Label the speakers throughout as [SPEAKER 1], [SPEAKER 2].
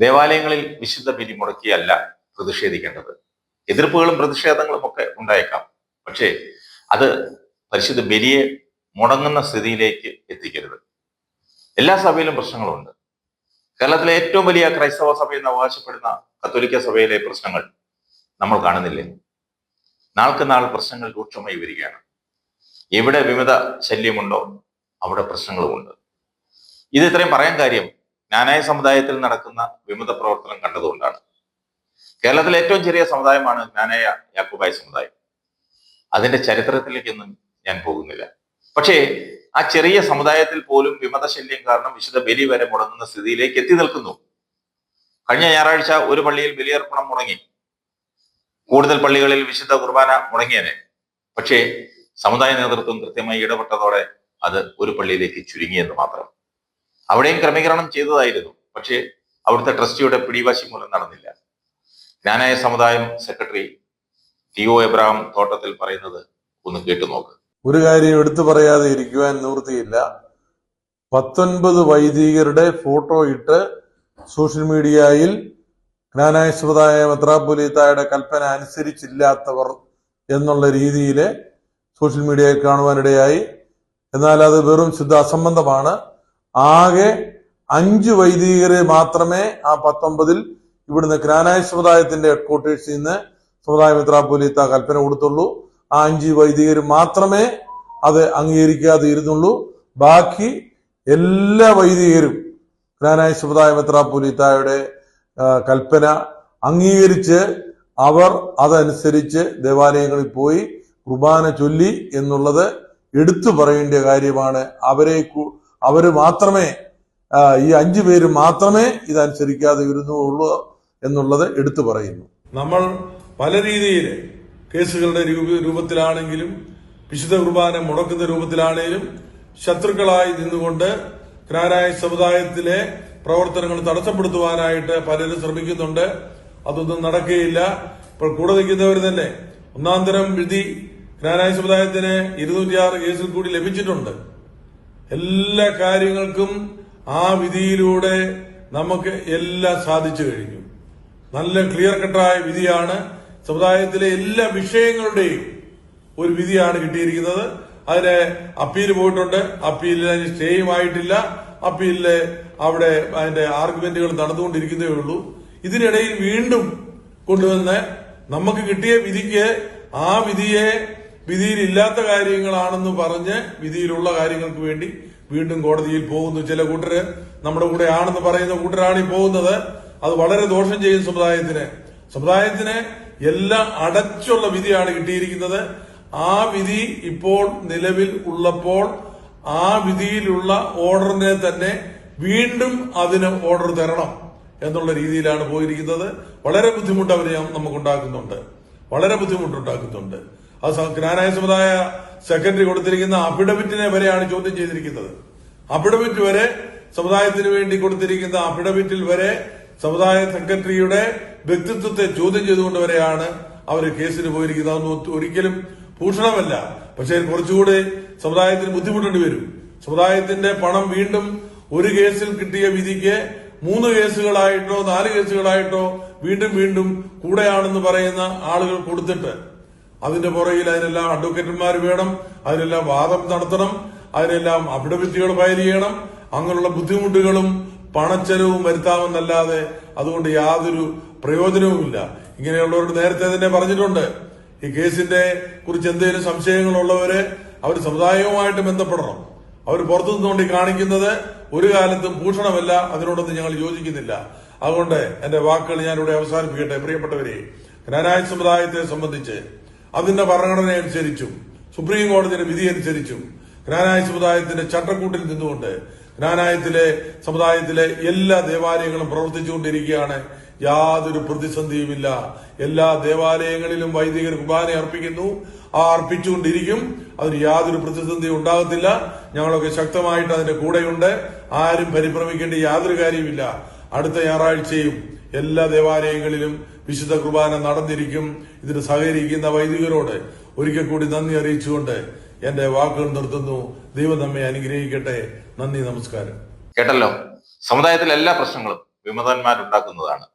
[SPEAKER 1] ദേവാലയങ്ങളിൽ വിശുദ്ധ ബലി മുടക്കിയല്ല പ്രതിഷേധിക്കേണ്ടത്. എതിർപ്പുകളും പ്രതിഷേധങ്ങളും ഒക്കെ ഉണ്ടായേക്കാം. പക്ഷേ അത് പരിശുദ്ധ ബലിയെ മുടങ്ങുന്ന സ്ഥിതിയിലേക്ക് എത്തിക്കരുത്. എല്ലാ സഭയിലും പ്രശ്നങ്ങളുണ്ട്. കേരളത്തിലെ ഏറ്റവും വലിയ ക്രൈസ്തവ സഭ എന്ന് അവകാശപ്പെടുന്ന കത്തോലിക്ക സഭയിലെ പ്രശ്നങ്ങൾ നമ്മൾ കാണുന്നില്ലേ? നാൾക്ക് നാൾ പ്രശ്നങ്ങൾ രൂക്ഷമായി വരികയാണ്. എവിടെ വിമത ശല്യമുണ്ടോ അവിടെ പ്രശ്നങ്ങളുമുണ്ട്. ഇത് ഇത്രയും പറയാൻ കാര്യം ജ്ഞാനായ സമുദായത്തിൽ നടക്കുന്ന വിമത പ്രവർത്തനം കണ്ടതുകൊണ്ടാണ്. കേരളത്തിലെ ഏറ്റവും ചെറിയ സമുദായമാണ് നാനായ യാക്കോബായ സമുദായം. അതിന്റെ ചരിത്രത്തിലേക്കൊന്നും ഞാൻ പോകുന്നില്ല. പക്ഷേ ആ ചെറിയ സമുദായത്തിൽ പോലും വിമത ശല്യം കാരണം വിശുദ്ധ ബലി വരെ മുടങ്ങുന്ന സ്ഥിതിയിലേക്ക് എത്തി നിൽക്കുന്നു. കഴിഞ്ഞ ഞായറാഴ്ച ഒരു പള്ളിയിൽ ബലിയർപ്പണം മുടങ്ങി. കൂടുതൽ പള്ളികളിൽ വിശുദ്ധ കുർബാന മുടങ്ങിയനെ. പക്ഷേ സമുദായ നേതൃത്വം കൃത്യമായി ഇടപെട്ടതോടെ അത് ഒരു പള്ളിയിലേക്ക് ചുരുങ്ങിയെന്ന് മാത്രം. അവിടെയും ക്രമീകരണം ചെയ്തതായിരുന്നു. പക്ഷേ അവിടുത്തെ ട്രസ്റ്റിയുടെ പിടിവാശി മൂലം നടന്നില്ല. ജ്ഞാനായ സമുദായം സെക്രട്ടറി ടി ഒ എബ്രഹാം തോട്ടത്തിൽ പറയുന്നത് ഒന്ന് കേട്ടു നോക്ക്.
[SPEAKER 2] ഒരു കാര്യം എടുത്തു പറയാതെ ഇരിക്കുവാൻ നിവൃത്തിയില്ല. പത്തൊൻപത് വൈദികരുടെ ഫോട്ടോ ഇട്ട് സോഷ്യൽ മീഡിയയിൽ ജ്ഞാനായ സമുദായ മെത്രാപ്പൊലീത്തായുടെ കൽപ്പന അനുസരിച്ചില്ലാത്തവർ എന്നുള്ള രീതിയിൽ സോഷ്യൽ മീഡിയയിൽ കാണുവാനിടയായി. എന്നാൽ അത് വെറും ശുദ്ധ അസംബന്ധമാണ്. ആകെ അഞ്ച് വൈദികരെ മാത്രമേ ആ പത്തൊമ്പതിൽ ഇവിടുന്ന് ജ്ഞാനായ സമുദായത്തിന്റെ ഹെഡ്ക്വാർട്ടേഴ്സിൽ നിന്ന് സമുദായ മെത്രാപ്പൊലീത്ത കൽപ്പന കൊടുത്തുള്ളൂ. ആ അഞ്ച് വൈദികർ മാത്രമേ അത് അംഗീകരിക്കാതെ ഇരുന്നുള്ളൂ. ബാക്കി എല്ലാ വൈദികരും ജ്ഞാനായ സമുദായ മെത്രാപ്പൊലീത്തായുടെ ആ, കൽപ്പന അംഗീകരിച്ച് അവർ അതനുസരിച്ച് ദേവാലയങ്ങളിൽ പോയി കുർബാന ചൊല്ലി എന്നുള്ളത് എടുത്തു പറയേണ്ട കാര്യമാണ്. അവരെ അവർ മാത്രമേ ഈ അഞ്ചു പേര് മാത്രമേ ഇതനുസരിക്കാതെ ഇരുന്നുള്ളൂ എന്നുള്ളത് എടുത്തു പറയുന്നു.
[SPEAKER 3] നമ്മൾ പല രീതിയിൽ കേസുകളുടെ രൂപ- രൂപത്തിലാണെങ്കിലും വിശുദ്ധ കുർബാന മുടക്കുന്ന രൂപത്തിലാണെങ്കിലും ശത്രുക്കളായി നിന്നുകൊണ്ട് ജ്ഞാനായ സമുദായത്തിലെ പ്രവർത്തനങ്ങൾ തടസ്സപ്പെടുത്തുവാനായിട്ട് പലരും ശ്രമിക്കുന്നുണ്ട്. അതൊന്നും നടക്കുകയില്ല. ഇപ്പോൾ കൂടെ നിൽക്കുന്നവർ തന്നെ ഒന്നാം തരം വിധി ജ്ഞാനായ സമുദായത്തിന് ഇരുന്നൂറ്റിയാറ് കേസിൽ കൂടി ലഭിച്ചിട്ടുണ്ട്. എല്ലാ കാര്യങ്ങൾക്കും ആ വിധിയിലൂടെ നമുക്ക് എല്ലാം സാധിച്ചു കഴിഞ്ഞു. നല്ല ക്ലിയർ കട്ടായ വിധിയാണ്. സമുദായത്തിലെ എല്ലാ വിഷയങ്ങളുടെയും ഒരു വിധിയാണ് കിട്ടിയിരിക്കുന്നത്. അതിന് അപ്പീൽ പോയിട്ടുണ്ട്. അപ്പീലിൽ അതിന് സ്റ്റേയും ആയിട്ടില്ല അപ്പീലിൽ അവിടെ അതിന്റെ ആർഗ്യുമെന്റുകൾ നടന്നുകൊണ്ടിരിക്കുന്നേ ഉള്ളൂ. ഇതിനിടയിൽ വീണ്ടും കൊണ്ടുവന്ന് നമുക്ക് കിട്ടിയ വിധിക്ക് ആ വിധിയെ വിധിയിൽ ഇല്ലാത്ത കാര്യങ്ങളാണെന്ന് പറഞ്ഞ് വിധിയിലുള്ള കാര്യങ്ങൾക്ക് വേണ്ടി വീണ്ടും കോടതിയിൽ പോകുന്നു. ചില കൂട്ടര് നമ്മുടെ കൂടെ ആണെന്ന് പറയുന്ന കൂട്ടരാണ് ഈ പോകുന്നത്. അത് വളരെ ദോഷം ചെയ്യും സമുദായത്തിന്. സമുദായത്തിന് എല്ലാം അടച്ചുള്ള വിധിയാണ് കിട്ടിയിരിക്കുന്നത്. ആ വിധി ഇപ്പോൾ നിലവിൽ ഉള്ളപ്പോൾ ആ വിധിയിലുള്ള ഓർഡറിനെ തന്നെ വീണ്ടും അതിന് ഓർഡർ തരണം എന്നുള്ള രീതിയിലാണ് പോയിരിക്കുന്നത്. വളരെ ബുദ്ധിമുട്ട് അവർ നമുക്കുണ്ടാക്കുന്നുണ്ട്. വളരെ ബുദ്ധിമുട്ടുണ്ടാക്കുന്നുണ്ട്. സ- ജ്ഞാനായ സമുദായ സെക്രട്ടറി കൊടുത്തിരിക്കുന്ന അഫിഡവിറ്റിനെ വരെയാണ് ചോദ്യം ചെയ്തിരിക്കുന്നത്. അഫിഡവിറ്റ് വരെ സമുദായത്തിന് വേണ്ടി കൊടുത്തിരിക്കുന്ന അഫിഡവിറ്റിൽ വരെ സമുദായ സെക്രട്ടറിയുടെ വ്യക്തിത്വത്തെ ചോദ്യം ചെയ്തുകൊണ്ട് വരെയാണ് അവർ കേസിന് പോയിരിക്കുന്നത്. അതൊന്നും ഒരിക്കലും ഭൂഷണമല്ല. പക്ഷേ കുറച്ചുകൂടി സമുദായത്തിന് ബുദ്ധിമുട്ടേണ്ടി വരും. സമുദായത്തിന്റെ പണം വീണ്ടും ഒരു കേസിൽ കിട്ടിയ വിധിക്ക് മൂന്ന് കേസുകളായിട്ടോ നാല് കേസുകളായിട്ടോ വീണ്ടും വീണ്ടും കൂടെയാണെന്ന് പറയുന്ന ആളുകൾ കൊടുത്തിട്ട് അതിന്റെ പുറകിൽ അതിനെല്ലാം അഡ്വക്കേറ്റന്മാർ വേണം അതിനെല്ലാം വാദം നടത്തണം അതിനെല്ലാം അഫിഡവിറ്റുകൾ ഫയൽ ചെയ്യണം അങ്ങനെയുള്ള ബുദ്ധിമുട്ടുകളും പണച്ചെലവും വരുത്താമെന്നല്ലാതെ അതുകൊണ്ട് യാതൊരു പ്രയോജനവുമില്ല. ഇങ്ങനെയുള്ളവരോട് നേരത്തെ തന്നെ പറഞ്ഞിട്ടുണ്ട്. ഈ കേസിന്റെ കുറിച്ച് എന്തെങ്കിലും സംശയങ്ങളുള്ളവര് അവർ സമുദായവുമായിട്ട് ബന്ധപ്പെടണം. അവർ പുറത്തു നിന്നുകൊണ്ട് കാണിക്കുന്നത് ഒരു കാലത്തും ഭൂഷണമല്ല അതിനോടൊന്നും ഞങ്ങൾ യോജിക്കുന്നില്ല. അതുകൊണ്ട് എന്റെ വാക്കുകൾ ഞാനിവിടെ അവസാനിപ്പിക്കട്ടെ. പ്രിയപ്പെട്ടവരെ ജ്ഞാനായ സമുദായത്തെ സംബന്ധിച്ച് അതിന്റെ ഭരണഘടന അനുസരിച്ചും സുപ്രീം കോടതിയുടെ വിധി അനുസരിച്ചും ജ്ഞാനായ സമുദായത്തിന്റെ ചട്ടക്കൂട്ടിൽ നിന്നുകൊണ്ട് ജ്ഞാനായത്തിലെ സമുദായത്തിലെ എല്ലാ ദേവാലയങ്ങളും പ്രവർത്തിച്ചുകൊണ്ടിരിക്കുകയാണ്. യാതൊരു പ്രതിസന്ധിയുമില്ല. എല്ലാ ദേവാലയങ്ങളിലും വൈദികർ കുർബാന അർപ്പിക്കുന്നു. ആ അർപ്പിച്ചുകൊണ്ടിരിക്കും. അതിന് യാതൊരു പ്രതിസന്ധി ഉണ്ടാകത്തില്ല. ഞങ്ങളൊക്കെ ശക്തമായിട്ട് അതിന്റെ കൂടെയുണ്ട്. ആരും പരിഭ്രമിക്കേണ്ട യാതൊരു കാര്യവുമില്ല. അടുത്ത ഞായറാഴ്ചയും എല്ലാ ദേവാലയങ്ങളിലും വിശുദ്ധ കുർബാന നടന്നിരിക്കും. ഇതിന് സഹകരിക്കുന്ന വൈദികരോട് ഒരിക്കൽ കൂടി നന്ദി അറിയിച്ചുകൊണ്ട് എന്റെ വാക്കുകൾ നിർത്തുന്നു. ദൈവം നമ്മെ അനുഗ്രഹിക്കട്ടെ. നന്ദി നമസ്കാരം.
[SPEAKER 1] കേട്ടല്ലോ? സമുദായത്തിലെ എല്ലാ പ്രശ്നങ്ങളും വിമതന്മാരുണ്ടാക്കുന്നതാണ്.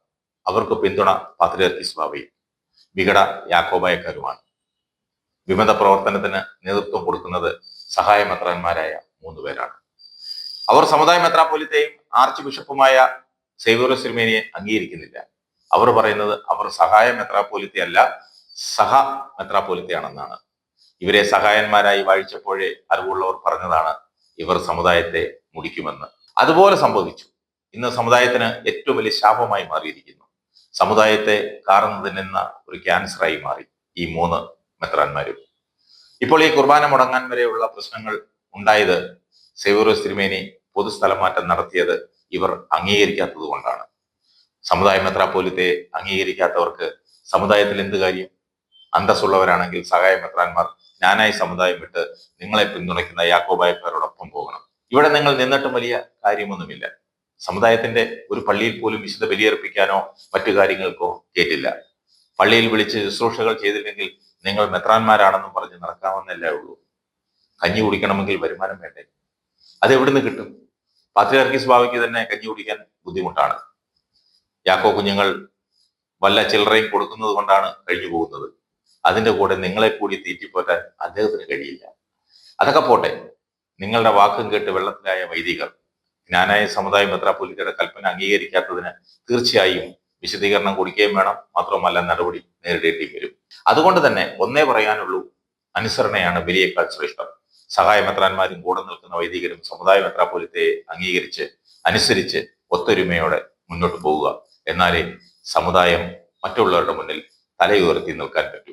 [SPEAKER 1] അവർക്ക് പിന്തുണ പാത്രിയർക്കിസ് സ്വാമിയും വികട യാക്കോബായക്കാരുമാണ്. വിമത പ്രവർത്തനത്തിന് നേതൃത്വം കൊടുക്കുന്നത് സഹായ മെത്രാന്മാരായ മൂന്നുപേരാണ് അവർ സമുദായ മെത്രാപ്പൊലിത്തെയും ആർച്ച് ബിഷപ്പുമായ സേവ്യോറസ് തിരുമേനിയെ അംഗീകരിക്കുന്നില്ല. അവർ പറയുന്നത് അവർ സഹായ മെത്രാപോലിത്തെ അല്ല സഹ മെത്രാപോലിത്തയാണെന്നാണ് ഇവരെ സഹായന്മാരായി വാഴിച്ചപ്പോഴേ അറിവുള്ളവർ പറഞ്ഞതാണ് ഇവർ സമുദായത്തെ മുടിക്കുമെന്ന്. അതുപോലെ സംഭവിച്ചു. ഇന്ന് സമുദായത്തിന് ഏറ്റവും വലിയ ശാപമായി മാറിയിരിക്കുന്നു. സമുദായത്തെ കാർന്നു തിന്നുന്ന ഒരു ക്യാൻസറായി മാറി ഈ മൂന്ന് മെത്രാന്മാരും. ഇപ്പോൾ ഈ കുർബാന മുടങ്ങാൻ വരെയുള്ള പ്രശ്നങ്ങൾ ഉണ്ടായത് സേവൂറോസ് തിരുമേനി പൊതുസ്ഥലമാറ്റം നടത്തിയത് ഇവർ അംഗീകരിക്കാത്തത് കൊണ്ടാണ്. സമുദായ മെത്രാപ്പോലിത്തെ അംഗീകരിക്കാത്തവർക്ക് സമുദായത്തിൽ എന്ത് കാര്യം? അന്തസ്സുള്ളവരാണെങ്കിൽ സഹായ മെത്രാന്മാർ ഞാനായി സമുദായം വിട്ട് നിങ്ങളെ പിന്തുണയ്ക്കുന്ന യാക്കോബായക്കാരോടൊപ്പം പോകണം. ഇവിടെ നിങ്ങൾ നിന്നിട്ടും വലിയ കാര്യമൊന്നുമില്ല. സമുദായത്തിന്റെ ഒരു പള്ളിയിൽ പോലും വിശുദ്ധ ബലിയർപ്പിക്കാനോ മറ്റു കാര്യങ്ങൾക്കോ കേട്ടില്ല. പള്ളിയിൽ വിളിച്ച് ശുശ്രൂഷകൾ ചെയ്തില്ലെങ്കിൽ നിങ്ങൾ മെത്രാന്മാരാണെന്നും പറഞ്ഞ് നടക്കാമെന്നല്ലേ ഉള്ളൂ. കഞ്ഞി കുടിക്കണമെങ്കിൽ വരുമാനം വേണ്ടേ? അത് എവിടുന്ന് കിട്ടും? പാത്രിയാർക്കിസ് സ്വാമിക്ക് തന്നെ കഞ്ഞി കുടിക്കാൻ ബുദ്ധിമുട്ടാണ്. യാക്കോ കുഞ്ഞുങ്ങൾ വല്ല ചില്ലറയും കൊടുക്കുന്നത് കൊണ്ടാണ് കഴിഞ്ഞു പോകുന്നത്. അതിന്റെ കൂടെ നിങ്ങളെ കൂടി തീറ്റിപ്പോറ്റാൻ അദ്ദേഹത്തിന് കഴിയില്ല. അതൊക്കെ പോട്ടെ. നിങ്ങളുടെ വാക്കും കേട്ട് വെള്ളത്തിലായ വൈദികർ ജ്ഞാനായ സമുദായ മെത്രാപ്പൊലിത്തയുടെ കൽപ്പന അംഗീകരിക്കാത്തതിന് തീർച്ചയായും വിശദീകരണം കൊടുക്കുകയും വേണം. മാത്രമല്ല നടപടി നേരിടേണ്ടിയും വരും. അതുകൊണ്ട് തന്നെ ഒന്നേ പറയാനുള്ളൂ അനുസരണയാണ് ബലിയേക്കാൾ ശ്രേഷ്ഠം. സഹായ മെത്രാന്മാരും കൂടെ നിൽക്കുന്ന വൈദികരും സമുദായ മെത്രാപ്പൊലിത്തെ അംഗീകരിച്ച് അനുസരിച്ച് ഒത്തൊരുമയോടെ മുന്നോട്ട് പോവുക. എന്നാലേ സമുദായം മറ്റുള്ളവരുടെ മുന്നിൽ തലയുയർത്തി നിൽക്കാൻ പറ്റൂ.